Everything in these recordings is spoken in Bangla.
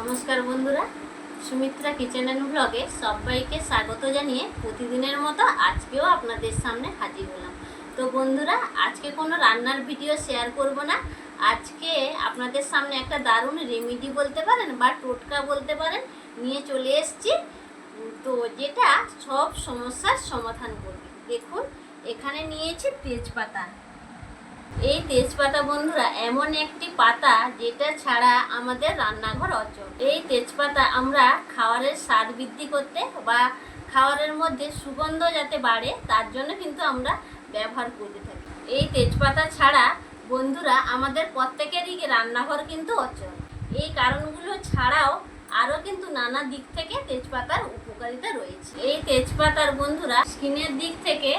নমস্কার বন্ধুরা। সুমিত্রা কিচেন অ্যান্ড ব্লগে সবাইকে স্বাগত জানিয়ে প্রতিদিনের মতো আজকেও আপনাদের সামনে হাজির হলাম। তো বন্ধুরা, আজকে কোনো রান্নার ভিডিও শেয়ার করব না। আজকে আপনাদের সামনে একটা দারুণ রেমিডি বলতে পারেন বা টোটকা বলতে পারেন নিয়ে চলে এসেছি। তো যেটা সব সমস্যার সমাধান করবে। দেখুন, এখানে নিয়েছি তেজপাতা। এই তেজপাতা বন্ধুরা, এমন একটি পাতা যেটা ছাড়া আমাদের রান্নাঘর অচল। এই তেজপাতা আমরা খাবারের স্বাদ বৃদ্ধি করতে বা খাবারের মধ্যে সুগন্ধ যাতে বাড়ে, তার জন্য কিন্তু আমরা ব্যবহার করে থাকি। এই তেজপাতা ছাড়া বন্ধুরা, আমাদের প্রত্যেকেরই রান্নাঘর কিন্তু অচল। এই কারণগুলো ছাড়াও আরও কিন্তু নানা দিক থেকে তেজপাতার উপকারিতা রয়েছে। এই তেজপাতার বন্ধুরা, স্কিনের দিক থেকে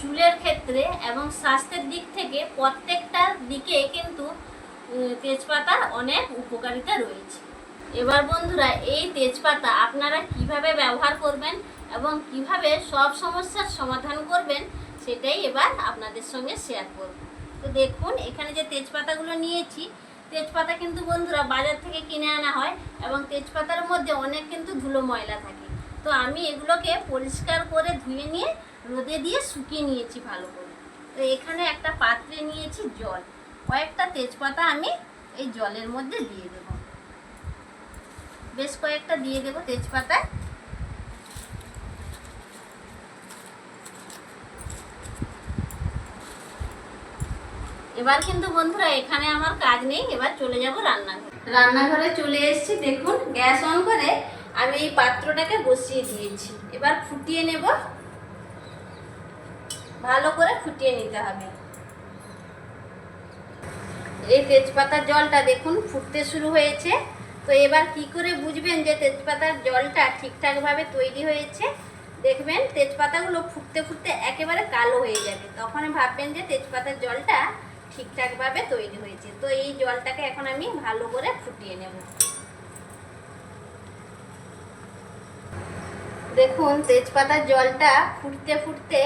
চুলের ক্ষেত্রে এবং স্বাস্থ্যের দিক থেকে প্রত্যেকটা দিকে কিন্তু তেজপাতার অনেক উপকারিতা রয়েছে। এবার বন্ধুরা, এই তেজপাতা আপনারা কীভাবে ব্যবহার করবেন এবং কীভাবে সব সমস্যার সমাধান করবেন, সেটাই এবার আপনাদের সঙ্গে শেয়ার করব। তো দেখুন, এখানে যে তেজপাতাগুলো নিয়েছি, তেজপাতা কিন্তু বন্ধুরা বাজার থেকে কিনে আনা হয় এবং তেজপাতার মধ্যে অনেক কিন্তু ধুলো ময়লা থাকে। তো আমি এগুলোকে পরিষ্কার করে ধুয়ে নিয়ে রোদে দিয়ে শুকিয়ে নিয়েছি ভালো করে। তো এখানে একটা পাত্রে নিয়েছি জল। কয়েকটা তেজপাতা আমি এই জলের মধ্যে দিয়ে দেব। বেশ কয়েকটা দিয়ে দেব তেজপাতায়। এবার কিন্তু বন্ধুরা, এখানে আমার কাজ নেই, এবার চলে যাব রান্নাঘরে। রান্নাঘরে চলে এসেছি, দেখুন, গ্যাস অন করে আমি এই পাত্রটাকে বসিয়ে দিয়েছি। এবার ফুটিয়ে নেব ভালো করে ফুটিয়ে নিতে হবে। এই তেজপাতার জলটা দেখুন, ফুটতে শুরু হয়েছে। তো এবার কি করে বুঝবেন যে তেজপাতার জলটা ঠিকঠাকভাবে তৈরি হয়েছে? দেখবেন তেজপাতাগুলো ফুটতে ফুটতে একেবারে কালো হয়ে যাবে। তখন ভাববেন যে তেজপাতার জলটা ঠিকঠাকভাবে তৈরি হয়েছে। তো এই জলটাকে এখন আমি ভালো করে ফুটিয়ে নেব। দেখুন, তেজপাতার জলটা ফুটতে ফুটতে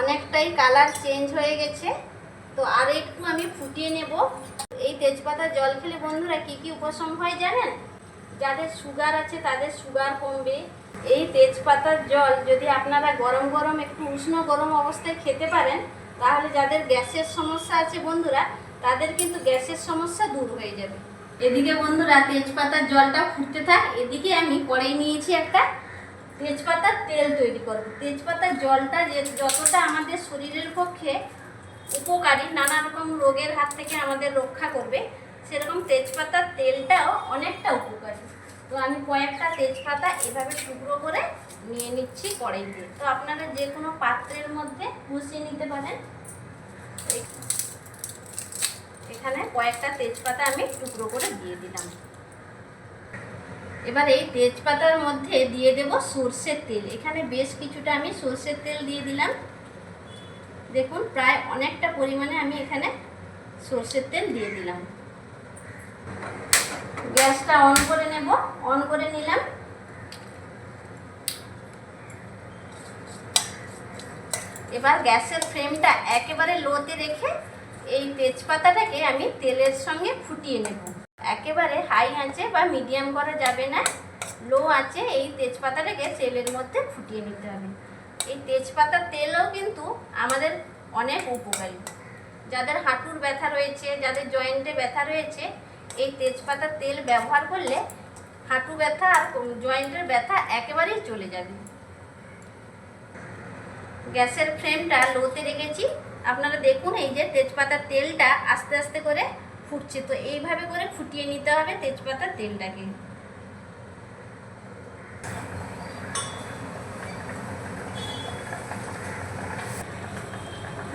অনেকটাই কালার চেঞ্জ হয়ে গেছে। তো আর একটু আমি ফুটিয়ে নেব। এই তেজপাতার জল খেলে বন্ধুরা কি কি উপশম হয় জানেন? যাদের সুগার আছে তাদের সুগার কমবে। এই তেজপাতার জল যদি আপনারা গরম গরম একটু উষ্ণ গরম অবস্থায় খেতে পারেন, তাহলে যাদের গ্যাসের সমস্যা আছে বন্ধুরা, তাদের কিন্তু গ্যাসের সমস্যা দূর হয়ে যাবে। এদিকে বন্ধুরা তেজপাতার জলটা ফুটতে থাক। এদিকে আমি কড়াই নিয়েছি একটা তেজপাতার তেল তৈরি করব। তেজপাতার জলটা যে যতটা আমাদের শরীরের পক্ষে উপকারী, নানা রকম রোগের হাত থেকে আমাদের রক্ষা করবে, সেরকম তেজপাতার তেলটাও অনেকটা উপকারী। তো আমি কয়েকটা তেজপাতা এভাবে টুকরো করে নিয়ে নিচ্ছি কড়াইতে। তো আপনারা যে কোনো পাত্রের মধ্যে বসিয়ে নিতে পারেন। এখানে কয়েকটা তেজপাতা আমি টুকরো করে দিয়ে দিলাম। এবার এই তেজপাতার মধ্যে দিয়ে দেব সর্ষের তেল। এখানে বেশ কিছুটা আমি সর্ষের তেল দিয়ে দিলাম। দেখুন, প্রায় অনেকটা পরিমাণে আমি এখানে সর্ষের তেল দিয়ে দিলাম। গ্যাসটা অন করে নেব। অন করে নিলাম। এবার গ্যাসের ফ্লেমটা একেবারে লোতে রেখে এই তেজপাতাটাকে আমি তেলের সঙ্গে ফুটিয়ে নেব। একেবারে হাই আঁচে বা মিডিয়াম করা যাবে না। লো আঁচে এই তেজপাতাটাকে তেলের মধ্যে ফুটিয়ে নিতে হবে। এই তেজপাতার তেলও কিন্তু আমাদের অনেক উপকারী। যাদের হাঁটুর ব্যথা রয়েছে, যাদের জয়েন্টে ব্যথা রয়েছে, এই তেজপাতার তেল ব্যবহার করলে হাঁটু ব্যথা আর জয়েন্টের ব্যথা একেবারেই চলে যাবে। গ্যাসের ফ্লেমটা লোতে রেখেছি। আপনারা দেখুন এই যে তেজপাতার তেলটা আস্তে আস্তে করে ফুটছে। তো এইভাবে করে ফুটিয়ে নিতে হবে তেজপাতার তেলটাকে।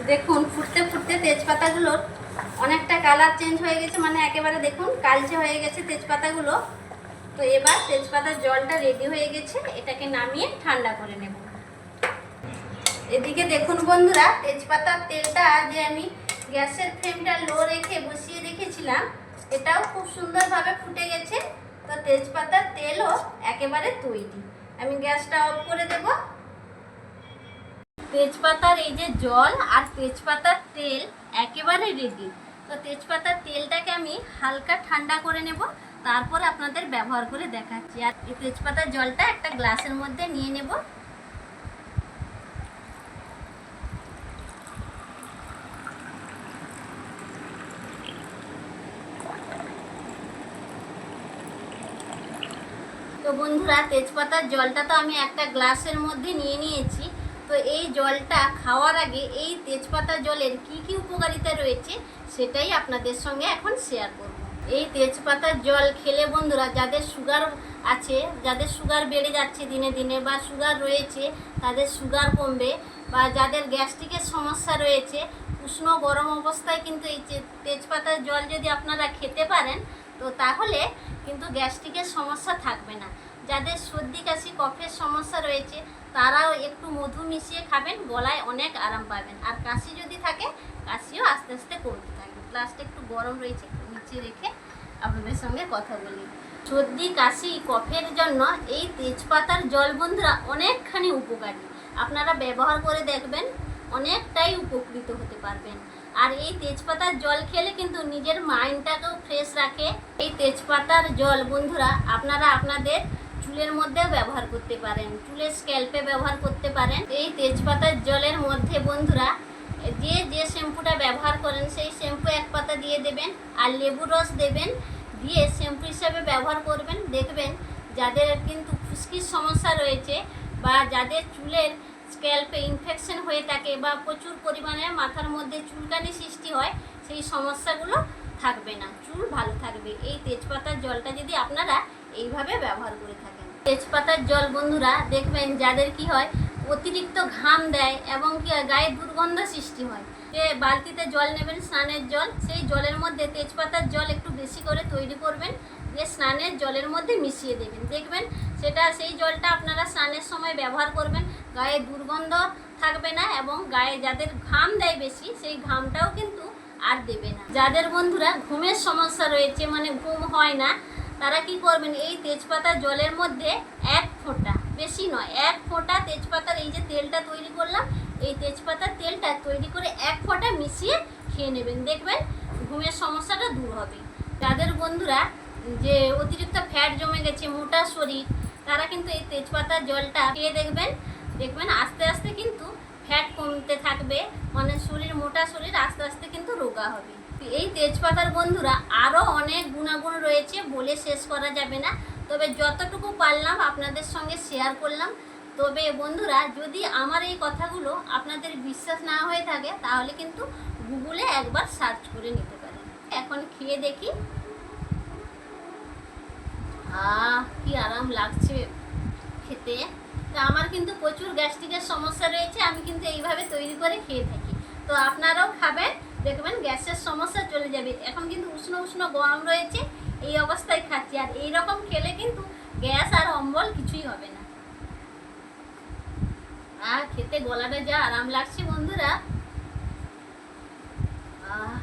দেখুন, ফুটতে ফুটতে তেজপাতাগুলোর অনেকটা কালার চেঞ্জ হয়ে গেছে। মানে একেবারে দেখুন, কালচে হয়ে গেছে তেজপাতাগুলো। তো এবার তেজপাতার জলটা রেডি হয়ে গেছে। এটাকে নামিয়ে ঠান্ডা করে নেব। এদিকে দেখুন বন্ধুরা, তেজপাতার তেলটা যে আমি গ্যাসের ফ্লেমটা লো রেখে বসিয়ে রেখেছিলাম। এটাও খুব সুন্দরভাবে ফুটে গেছে। তো তেজপাতার তেলও একেবারে তৈরি। আমি গ্যাসটা অফ করে দেব। তেজপাতার এই যে জল আর তেজপাতার তেল একেবারে রেডি তো তেজপাতার তেলটাকে আমি হালকা ঠান্ডা করে নেব। তারপর আপনাদের ব্যবহার করে দেখাচ্ছি। আর এই তেজপাতার জলটা একটা গ্লাসের মধ্যে নিয়ে নেব। তো বন্ধুরা, তেজপাতার জলটা তো আমি একটা গ্লাসের মধ্যে নিয়ে নিয়েছি। তো এই জলটা খাওয়ার আগে এই তেজপাতা জলের কি কি উপকারিতা রয়েছে সেটাই আপনাদের সঙ্গে এখন শেয়ার করব। এই তেজপাতার জল খেলে বন্ধুরা, যাদের সুগার আছে, যাদের সুগার বেড়ে যাচ্ছে দিনে দিনে বা সুগার রয়েছে, তাদের সুগার কমবে বা যাদের গ্যাস্ট্রিকের সমস্যা রয়েছে, উষ্ণ গরম অবস্থায় কিন্তু এই তেজপাতার জল যদি আপনারা খেতে পারেন তো তাহলে কিন্তু গ্যাস্ট্রিকের সমস্যা থাকবে না। যাদের সর্দি, কাশি, কফের সমস্যা রয়েছে, তারাও একটু মধু মিশিয়ে খাবেন, গলায় অনেক আরাম পাবেন। আর কাশি যদি থাকে, কাশিও আস্তে আস্তে কমতে থাকবে। গ্লাসটা একটু গরম রয়েছে নিচে রেখে আপনাদের সঙ্গে কথা বলি। সর্দি, কাশি, কফের জন্য এই তেজপাতার জল বন্ধুরা অনেকখানি উপকারী। আপনারা ব্যবহার করে দেখবেন, অনেকটাই উপকৃত হতে পারবেন। আর এই তেজপাতার জল খেলে কিন্তু নিজের মাইন্ডটাকেও ফ্রেশ রাখে। এই তেজপাতার জল, বন্ধুরা, আপনারা আপনাদের চুলের মধ্যেও ব্যবহার করতে পারেন, চুলের স্ক্যাল্পে ব্যবহার করতে পারেন। এই তেজপাতার জলের মধ্যে, বন্ধুরা, যে যে শ্যাম্পুটা ব্যবহার করেন, সেই শ্যাম্পু এক পাতা দিয়ে দেবেন আর লেবু রস দেবেন, দিয়ে শ্যাম্পু হিসাবে ব্যবহার করবেন। দেখবেন, যাদের কিন্তু খুশকির সমস্যা রয়েছে বা যাদের চুলের স্ক্যাল্পে ইনফেকশন হয়ে থাকে বা প্রচুর পরিমাণে মাথার মধ্যে চুলকানি সৃষ্টি হয়, সেই সমস্যাগুলো থাকবে না। চুল ভালো থাকবে। এই তেজপাতার জলটা যদি আপনারা এইভাবে ব্যবহার করে থাকেন। তেজপাতার জল বন্ধুরা, দেখবেন যাদের কি হয়, অতিরিক্ত ঘাম দেয় এবং কি গায়ে দুর্গন্ধ সৃষ্টি হয়। যে বালতিতে জল নেবেন, স্নানের জল, সেই জলের মধ্যে তেজপাতার জল একটু বেশি করে তৈরি করবেন। দিয়ে স্নানের জলের মধ্যে মিশিয়ে দেবেন। দেখবেন সেটা, সেই জলটা আপনারা স্নানের সময় ব্যবহার করবেন। গায়ে দুর্গন্ধ থাকবে না এবং গায়ে যাদের ঘাম দেয় বেশি, সেই ঘামটাও কিন্তু আর দেবে না। যাদের বন্ধুরা ঘুমের সমস্যা রয়েছে মানে ঘুম হয় না, তারা কি করবেন, এই তেজপাতা জলের মধ্যে এক ফোঁটা, বেশি নয়, এক ফোঁটা তেজপাতার এই যে তেলটা তৈরি করলাম, এই তেজপাতার তেলটা তৈরি করে এক ফোঁটা মিশিয়ে খেয়ে নেবেন। দেখবেন ঘুমের সমস্যাটা দূর হবে। যাদের বন্ধুরা যে অতিরিক্ত ফ্যাট জমে গেছে মোটা শরীর, তারা কিন্তু এই তেজপাতার জলটা খেয়ে দেখবেন দেখবেন আস্তে আস্তে কিন্তু ফ্যাট কমতে থাকবে মানে শরীর, মোটা শরীর আস্তে আস্তে কিন্তু রোগা হবে। এই তেজপাতার বন্ধুরা আরও অনেক গুণাগুণ রয়েছে বলে শেষ করা যাবে না। তবে যতটুকু পারলাম আপনাদের সঙ্গে শেয়ার করলাম। তবে বন্ধুরা, যদি আমার এই কথাগুলো আপনাদের বিশ্বাস না হয়ে থাকে, তাহলে কিন্তু গুগলে একবার সার্চ করে নিতে পারেন। এখন খেয়ে দেখি। আহ, কি আরাম লাগছে খেতে। তা আমার কিন্তু প্রচুর গ্যাস্ট্রিকের সমস্যা রয়েছে, আমি কিন্তু এইভাবে তৈরি করে খেয়ে থাকি। তো আপনারাও খাবেন, দেখবেন গ্যাসের সমস্যা চলে যাবে। এখন কিন্তু উষ্ণ উষ্ণ গরম রয়েছে, এই অবস্থায় খাচ্ছি। আর এই রকম খেলে কিন্তু গ্যাস আর অম্বল কিছুই হবে না। আর খেতে গলাটা যা আরাম লাগছে বন্ধুরা আহ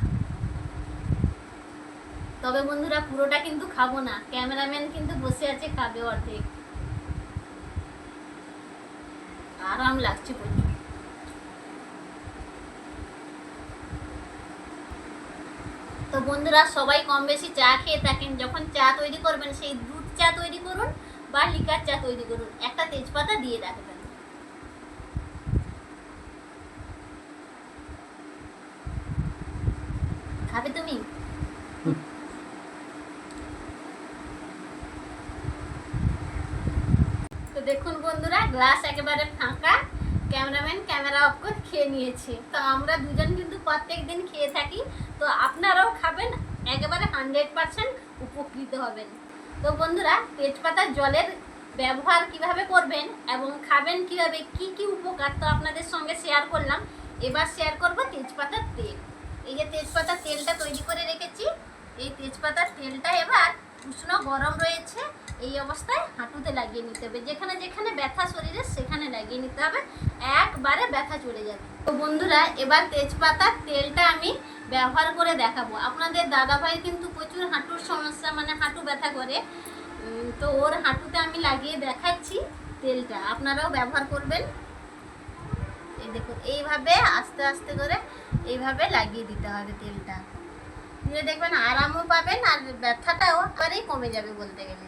তবে বন্ধুরা পুরোটা কিন্তু খাব না। ক্যামেরাম্যান কিন্তু বসে আছে, খাবে অর্ধেক। আরাম লাগছে প্রচুর তো বন্ধুরা সবাই কম বেশি চা খেয়ে থাকেন। যখন চা তৈরি করবেন, সেই দুধ চা তৈরি করুন বা লিকার চা তৈরি করুন। একটা তেজপাতা দিয়ে রাখবেন খাবে তুমি তো দেখুন বন্ধুরা গ্লাস একেবারে ফাঁকা। ক্যামেরাম্যান ক্যামেরা অফ করে খেয়ে নিয়েছে। তো আমরা দুজন কিন্তু প্রত্যেক দিন খেয়ে থাকি। তো আপনারাও খাবেন, একেবারে হান্ড্রেড পার্সেন্ট উপকৃত হবেন। তো বন্ধুরা তেজপাতার জলের ব্যবহার কীভাবে করবেন এবং খাবেন কীভাবে, কি কি উপকার, তো আপনাদের সঙ্গে শেয়ার করলাম। এবার শেয়ার করব তেজপাতার তেল। এই যে তেজপাতার তেলটা তৈরি করে রেখেছি, এই তেজপাতার তেলটা এবার উষ্ণ গরম রয়েছে, এই অবস্থায় হাঁটুতে লাগিয়ে নিতে হবে। যেখানে যেখানে ব্যথা শরীরে, সেখানে লাগিয়ে নিতে হবে। একবারে ব্যথা চলে যাবে। তো বন্ধুরা, এবার তেজপাতার তেলটা আমি ব্যবহার করে দেখাবো। আপনাদের দাদা ভাই কিন্তু প্রচুর হাঁটুর সমস্যা মানে হাঁটু ব্যথা করে। তো ওর হাঁটুতে আমি লাগিয়ে দেখাচ্ছি তেলটা। আপনারাও ব্যবহার করবেন। এই দেখুন, এইভাবে আস্তে আস্তে করে এইভাবে লাগিয়ে দিতে হবে তেলটা। দিলে দেখবেন আরামও পাবেন আর ব্যথাটাও একেবারেই কমে যাবে বলতে গেলে।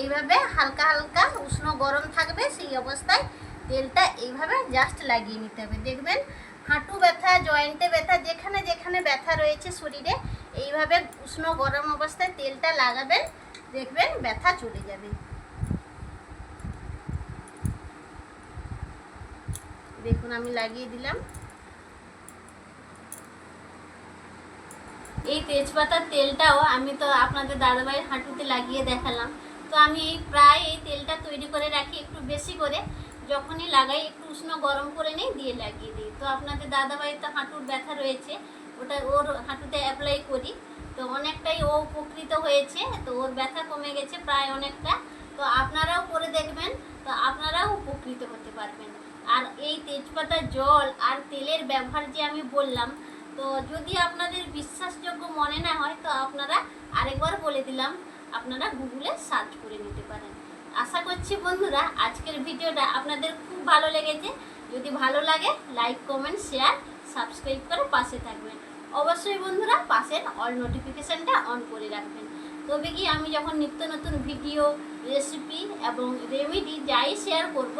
এইভাবে হালকা হালকা উষ্ণ গরম থাকবে, সেই অবস্থায় তেলটা এইভাবে জাস্ট লাগিয়ে নিতে হবে। দেখবেন হাঁটু ব্যথা, জয়েন্টে ব্যথা, যেখানে যেখানে ব্যথা রয়েছে শরীরে, এইভাবে উষ্ণ গরম অবস্থায় তেলটা লাগাবেন, দেখবেন ব্যথা চলে যাবে। দেখুন আমি লাগিয়ে দিলাম। এই তেজপাতার তেলটাও আমি তো আপনাদের দাদাভাইয়ের হাঁটুতে লাগিয়ে দেখালাম। তো আমি এই প্রায় এই তেলটা তৈরি করে রাখি একটু বেশি করে। যখনই লাগাই, একটু উষ্ণ গরম করে নিই, দিয়ে লাগিয়ে দিই। তো আপনাদের দাদাভাই তো হাঁটুর ব্যথা রয়েছে, ওটা ওর হাঁটুতে অ্যাপ্লাই করি। তো অনেকটাই ও উপকৃত হয়েছে, তো ওর ব্যথা কমে গেছে প্রায় অনেকটা। তো আপনারাও করে দেখবেন, তো আপনারাও উপকৃত হতে পারবেন। আর এই তেজপাতার জল আর তেলের ব্যবহার যে আমি বললাম তো যদি আপনাদের বিশ্বাসযোগ্য মনে না হয়, তো আপনারা আরেকবার বলে দিলাম, আপনারা গুগলে সার্চ করে নিতে পারেন। আশা করছি বন্ধুরা, আজকের ভিডিওটা আপনাদের খুব ভালো লেগেছে। যদি ভালো লাগে, লাইক, কমেন্ট, শেয়ার, সাবস্ক্রাইব করে পাশে থাকবেন। অবশ্যই বন্ধুরা, পাশের অল নোটিফিকেশানটা অন করে রাখবেন। তবে কি আমি যখন নিত্য নতুন ভিডিও, রেসিপি এবং রেমেডি যাই শেয়ার করব,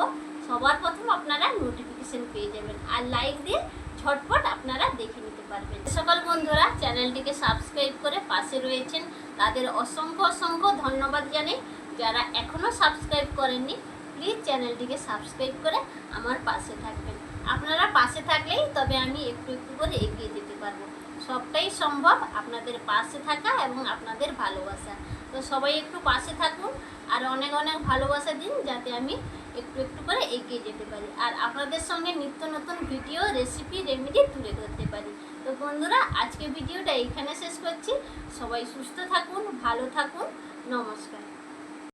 সবার প্রথম আপনারা নোটিফিকেশান পেয়ে যাবেন। আর লাইক দিয়ে ঝটপট আপনারা দেখে পারবেন। সকল বন্ধুরা, চ্যানেলটিকে সাবস্ক্রাইব করে পাশে রয়েছেন। তাদের অসংখ্য অসংখ্য ধন্যবাদ জানাই যারা এখনও সাবস্ক্রাইব করেননি প্লিজ চ্যানেলটিকে সাবস্ক্রাইব করে আমার পাশে থাকবেন। আপনারা পাশে থাকলেই তবে আমি একটু একটু করে এগিয়ে যেতে পারব। সবটাই সম্ভব আপনাদের পাশে থাকা এবং আপনাদের ভালোবাসা। তো সবাই একটু পাশে থাকুন আর অনেক অনেক ভালোবাসা দিন যাতে আমি একটু একটু করে এগিয়ে যেতে পারি। আর আপনাদের সঙ্গে নিত্য নতুন ভিডিও রেসিপি রেমেডি তুলে ধরতে পারি। তো বন্ধুরা আজকে ভিডিওটা এইখানে শেষ করছি সবাই সুস্থ থাকুন ভালো থাকুন নমস্কার